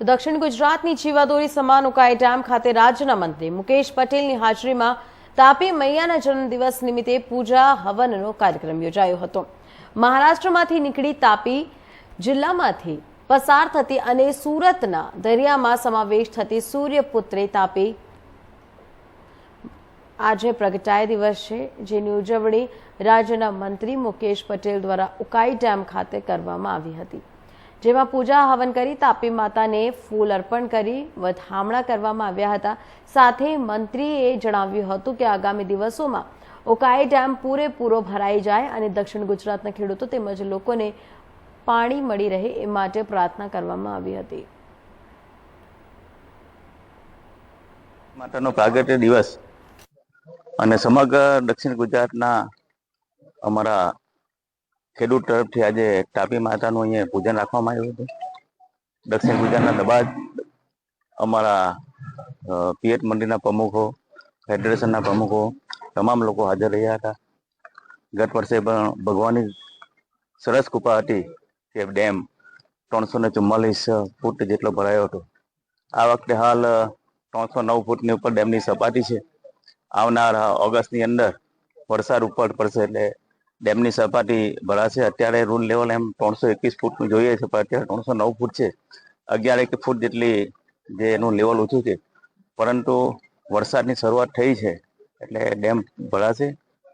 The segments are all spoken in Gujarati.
તો દક્ષિણ ગુજરાતની જીવાદોરી સમાન ઉકાઈ ડેમ ખાતે રાજ્યના મંત્રી મુકેશ પટેલની હાજરીમાં તાપી મૈયાના જન્મદિવસ નિમિત્તે પૂજા હવનનો કાર્યક્રમ યોજાયો હતો. મહારાષ્ટ્રમાંથી નીકળી તાપી જિલ્લામાંથી પસાર થતી અને સુરતના દરિયામાં સમાવેશ થતી સૂર્યપુત્રી તાપી આજે પ્રગટાય દિવસ છે. જેની ઉજવણી રાજ્યના મંત્રી મુકેશ પટેલ દ્વારા ઉકાઈ ડેમ ખાતે કરવામાં આવી હતી. જેમાં પૂજા હવન કરી તાપી માતાને ફૂલ અર્પણ કરી વધામણા કરવામાં આવ્યા હતા. સાથે મંત્રીએ જણાવ્યું હતું કે આગામી દિવસોમાં ઓકાઈ ડેમ પૂરેપૂરો ભરાઈ જાય અને દક્ષિણ ગુજરાતના ખેડૂતો તેમજ લોકોને પાણી મળી રહે એ માટે પ્રાર્થના કરવામાં આવી હતી. માતાનો પ્રાગટ્ય દિવસ અને સમગ્ર દક્ષિણ ગુજરાતના અમારા ખેડૂત તરફથી આજે તાપી માતાનું અહીંયા પૂજન રાખવામાં આવ્યું હતું. દક્ષિણ ગુજરાતના દબાજ અમારા પિયત મંદિરના પ્રમુખો, ફેડરેશનના પ્રમુખો, તમામ લોકો હાજર રહ્યા હતા. ગત વર્ષે પણ ભગવાનની સરસ કૃપા હતી કે ડેમ ત્રણસો ને ચુમ્માલીસ ફૂટ જેટલો ભરાયો હતો. આ વખતે હાલ ત્રણસો નવ ફૂટની ઉપર ડેમની સપાટી છે. આવનાર ઓગસ્ટની અંદર વરસાદ ઉપર પડશે એટલે ડેમની સપાટી ભરાશે. અત્યારે રૂલ લેવલ એમ ત્રણસો એકવીસ ફૂટનું જોઈએ છે, પણ અત્યારે ત્રણસો નવ ફૂટ છે. અગિયાર એક ફૂટ જેટલી જે એનું લેવલ ઓછું છે. પરંતુ વરસાદની શરૂઆત થઈ છે, એટલે ડેમ ભરાશે.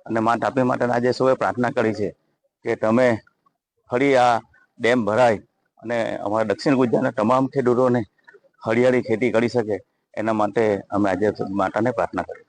અને મા તાપી માટે આજે સૌએ પ્રાર્થના કરી છે કે તમે ફરી આ ડેમ ભરાય અને અમારા દક્ષિણ ગુજરાતના તમામ ખેડૂતોને હરિયાળી ખેતી કરી શકે. એના માટે અમે આજે માતાને પ્રાર્થના કરી